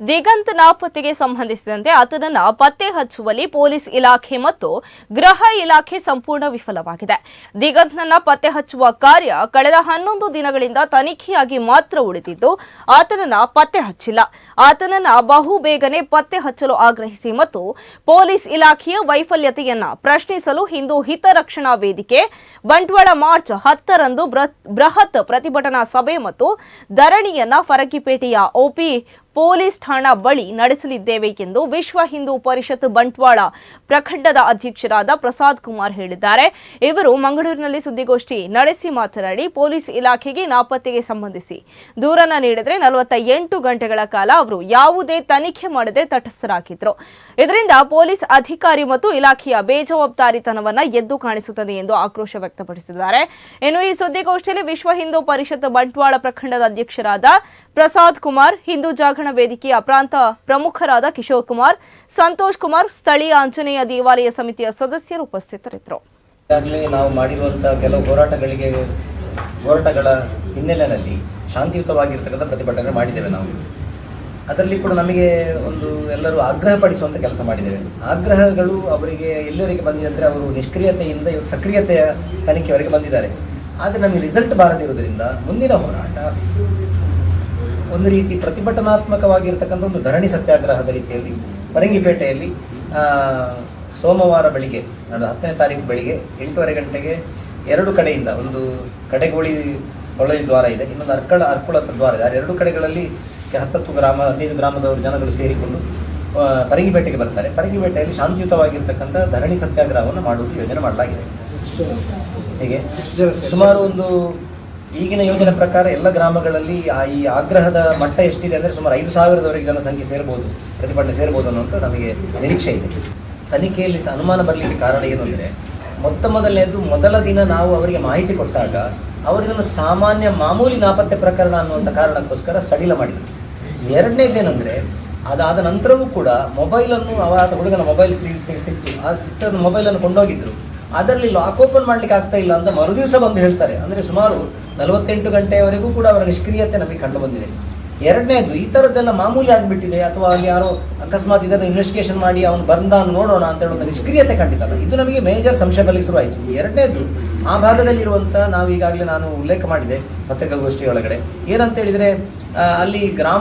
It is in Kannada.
ದಿಗಂತ್ ನಾಪತ್ತೆಗೆ ಸಂಬಂಧಿಸಿದಂತೆ ಆತನನ್ನು ಪತ್ತೆ ಹಚ್ಚುವಲ್ಲಿ ಪೊಲೀಸ್ ಇಲಾಖೆ ಮತ್ತು ಗೃಹ ಇಲಾಖೆ ಸಂಪೂರ್ಣ ವಿಫಲವಾಗಿದೆ. ದಿಗಂತ್ನನ್ನ ಪತ್ತೆ ಹಚ್ಚುವ ಕಾರ್ಯ ಕಳೆದ ಹನ್ನೊಂದು ದಿನಗಳಿಂದ ತನಿಖೆಯಾಗಿ ಮಾತ್ರ ಉಳಿದಿದ್ದು, ಆತನನ್ನು ಪತ್ತೆ ಹಚ್ಚಿಲ್ಲ. ಆತನನ್ನು ಬಹು ಬೇಗನೆ ಪತ್ತೆ ಹಚ್ಚಲು ಆಗ್ರಹಿಸಿ ಮತ್ತು ಪೊಲೀಸ್ ಇಲಾಖೆಯ ವೈಫಲ್ಯತೆಯನ್ನು ಪ್ರಶ್ನಿಸಲು ಹಿಂದೂ ಹಿತರಕ್ಷಣಾ ವೇದಿಕೆ, ಬಂಟ್ವಾಳ ಮಾರ್ಚ್ ಹತ್ತರಂದು ಬೃಹತ್- ಪ್ರತಿಭಟನಾ ಸಭೆ ಮತ್ತು ಧರಣಿಯನ್ನ ಫರಕಿಪೇಟೆಯ ಒಪಿ ಪೊಲೀಸ್ ಠಾಣಾ ಬಳಿ ನಡೆಸಲಿದ್ದೇವೆ ಎಂದು ವಿಶ್ವ ಹಿಂದೂ ಪರಿಷತ್ ಬಂಟ್ವಾಳ ಪ್ರಖಂಡದ ಅಧ್ಯಕ್ಷರಾದ ಪ್ರಸಾದ್ ಕುಮಾರ್ ಹೇಳಿದ್ದಾರೆ. ಇವರು ಮಂಗಳೂರಿನಲ್ಲಿ ಸುದ್ದಿಗೋಷ್ಠಿ ನಡೆಸಿ ಮಾತನಾಡಿ, ಪೊಲೀಸ್ ಇಲಾಖೆಗೆ ನಾಪತ್ತೆಗೆ ಸಂಬಂಧಿಸಿ ದೂರನ್ನ ನೀಡಿದ್ರೆ ನಲವತ್ತ ಎಂಟು ಗಂಟೆಗಳ ಕಾಲ ಅವರು ಯಾವುದೇ ತನಿಖೆ ಮಾಡದೆ ತಟಸ್ಥರಾಗಿದ್ರು. ಇದರಿಂದ ಪೊಲೀಸ್ ಅಧಿಕಾರಿ ಮತ್ತು ಇಲಾಖೆಯ ಬೇಜವಾಬ್ದಾರಿತನವನ್ನು ಎದ್ದು ಕಾಣಿಸುತ್ತದೆ ಎಂದು ಆಕ್ರೋಶ ವ್ಯಕ್ತಪಡಿಸಿದ್ದಾರೆ. ಇನ್ನು ಈ ಸುದ್ದಿಗೋಷ್ಠಿಯಲ್ಲಿ ವಿಶ್ವ ಹಿಂದೂ ಪರಿಷತ್ ಬಂಟ್ವಾಳ ಪ್ರಖಂಡದ ಅಧ್ಯಕ್ಷರಾದ ಪ್ರಸಾದ್ ಕುಮಾರ್, ಹಿಂದೂ ಜಾಗರಣ ವೇದಿಕೆಯ ಪ್ರಾಂತ ಪ್ರಮುಖರಾದ ಕಿಶೋರ್ ಕುಮಾರ್, ಸಂತೋಷ್ ಕುಮಾರ್, ಸ್ಥಳೀಯ ಆಂಜನೇಯ ದೇವಾಲಯ ಸಮಿತಿಯ ಸದಸ್ಯರು ಉಪಸ್ಥಿತರಿದ್ದರು. ಈಗಾಗಲೇ ನಾವು ಮಾಡಿರುವಂತಹ ಕೆಲವು ಹೋರಾಟಗಳಿಗೆ, ಹೋರಾಟಗಳ ಹಿನ್ನೆಲೆಯಲ್ಲಿ ಶಾಂತಿಯುತವಾಗಿರ್ತಕ್ಕಂಥ ಪ್ರತಿಭಟನೆ ಮಾಡಿದ್ದೇವೆ ನಾವು. ಅದರಲ್ಲಿ ಕೂಡ ನಮಗೆ ಒಂದು ಎಲ್ಲರೂ ಆಗ್ರಹ ಪಡಿಸುವಂಥ ಕೆಲಸ ಮಾಡಿದ್ದೇವೆ. ಆಗ್ರಹಗಳು ಅವರಿಗೆ ಎಲ್ಲರಿಗೆ ಬಂದಿದೆ ಅಂದರೆ ಅವರು ನಿಷ್ಕ್ರಿಯತೆಯಿಂದ ಇವತ್ತು ಸಕ್ರಿಯತೆಯ ತನಿಖೆಯವರೆಗೆ ಬಂದಿದ್ದಾರೆ. ಆದರೆ ನಮಗೆ ರಿಸಲ್ಟ್ ಬಾರದಿರುವುದರಿಂದ ಮುಂದಿನ ಹೋರಾಟ ಒಂದು ರೀತಿ ಪ್ರತಿಭಟನಾತ್ಮಕವಾಗಿರ್ತಕ್ಕಂಥ ಒಂದು ಧರಣಿ ಸತ್ಯಾಗ್ರಹದ ರೀತಿಯಲ್ಲಿ ಪರಂಗಿಪೇಟೆಯಲ್ಲಿ ಸೋಮವಾರ ಬೆಳಿಗ್ಗೆ ನಾಳೆ ಹತ್ತನೇ ತಾರೀಕು ಬೆಳಿಗ್ಗೆ ಎಂಟೂವರೆ ಗಂಟೆಗೆ ಎರಡು ಕಡೆಯಿಂದ ಒಂದು ಕಡೆಗೋಳಿ ತೊಳಲಿ ದ್ವಾರ ಇದೆ ಇನ್ನೊಂದು ಅರ್ಕಳ ಅರ್ಕುಳ ದ್ವಾರ ಇದೆ. ಆ ಎರಡು ಕಡೆಗಳಲ್ಲಿ ಹತ್ತತ್ತು ಗ್ರಾಮ ಹದಿನೈದು ಗ್ರಾಮದವರು ಜನಗಳು ಸೇರಿಕೊಂಡು ಪರಂಗಿಪೇಟೆಗೆ ಬರ್ತಾರೆ. ಪರಂಗಿಪೇಟೆಯಲ್ಲಿ ಶಾಂತಿಯುತವಾಗಿರ್ತಕ್ಕಂಥ ಧರಣಿ ಸತ್ಯಾಗ್ರಹವನ್ನು ಮಾಡುವುದು ಯೋಜನೆ ಮಾಡಲಾಗಿದೆ. ಹೀಗೆ? ಸುಮಾರು ಒಂದು ಈಗಿನ ಯೋಜನೆ ಪ್ರಕಾರ ಎಲ್ಲ ಗ್ರಾಮಗಳಲ್ಲಿ ಆ ಈ ಆಗ್ರಹದ ಮಟ್ಟ ಎಷ್ಟಿದೆ ಅಂದರೆ ಸುಮಾರು ಐದು ಸಾವಿರದವರೆಗೆ ಜನಸಂಖ್ಯೆ ಸೇರ್ಬೋದು, ಪ್ರತಿಭಟನೆ ಸೇರ್ಬೋದು ಅನ್ನುವಂಥ ನಮಗೆ ನಿರೀಕ್ಷೆ ಇದೆ. ತನಿಖೆಯಲ್ಲಿ ಸಹ ಅನುಮಾನ ಬರಲಿಕ್ಕೆ ಕಾರಣ ಏನು ಅಂದರೆ, ಮೊತ್ತ ಮೊದಲನೇದು ಮೊದಲ ದಿನ ನಾವು ಅವರಿಗೆ ಮಾಹಿತಿ ಕೊಟ್ಟಾಗ ಅವರಿದನ್ನು ಸಾಮಾನ್ಯ ಮಾಮೂಲಿ ನಾಪತ್ತೆ ಪ್ರಕರಣ ಅನ್ನುವಂಥ ಕಾರಣಕ್ಕೋಸ್ಕರ ಸಡಿಲ ಮಾಡಿದರು. ಎರಡನೇದೇನೆಂದರೆ ಅದಾದ ನಂತರವೂ ಕೂಡ ಮೊಬೈಲನ್ನು ಆತ ಹುಡುಗನ ಮೊಬೈಲ್ ಸಿಕ್ತು ಆ ಸಿಕ್ತ ಮೊಬೈಲನ್ನು ಕೊಂಡೋಗಿದ್ದರು ಅದರಲ್ಲಿ ಲಾಕ್ ಓಪನ್ ಮಾಡಲಿಕ್ಕೆ ಆಗ್ತಾ ಇಲ್ಲ ಅಂತ ಮರುದಿವಸ ಬಂದು ಹೇಳ್ತಾರೆ. ಅಂದರೆ ಸುಮಾರು ನಲವತ್ತೆಂಟು ಗಂಟೆಯವರೆಗೂ ಕೂಡ ಅವರ ನಿಷ್ಕ್ರಿಯತೆ ನಮಗೆ ಕಂಡು ಬಂದಿದೆ ಎರಡನೇದು, ಈ ಥರದ್ದೆಲ್ಲ ಮಾಮೂಲಿ ಆಗಿಬಿಟ್ಟಿದೆ, ಅಥವಾ ಯಾರೋ ಅಕಸ್ಮಾತ್ ಇದನ್ನು ಇನ್ವೆಸ್ಟಿಗೇಷನ್ ಮಾಡಿ ಅವನು ಬಂದ ನೋಡೋಣ ಅಂತ ಹೇಳುವಂಥ ನಿಷ್ಕ್ರಿಯತೆ ಕಂಡಿದ್ದಲ್ಲ ಇದು ನಮಗೆ ಮೇಜರ್ ಸಂಶಯ ಬರಲಿಕ್ಕೆ ಎರಡನೇದು, ಆ ಭಾಗದಲ್ಲಿರುವಂಥ ನಾವು ಈಗಾಗಲೇ ನಾನು ಉಲ್ಲೇಖ ಮಾಡಿದೆ ಪತ್ರಿಕಾಗೋಷ್ಠಿಯೊಳಗಡೆ. ಏನಂತ ಹೇಳಿದರೆ ಅಲ್ಲಿ ಗ್ರಾಮ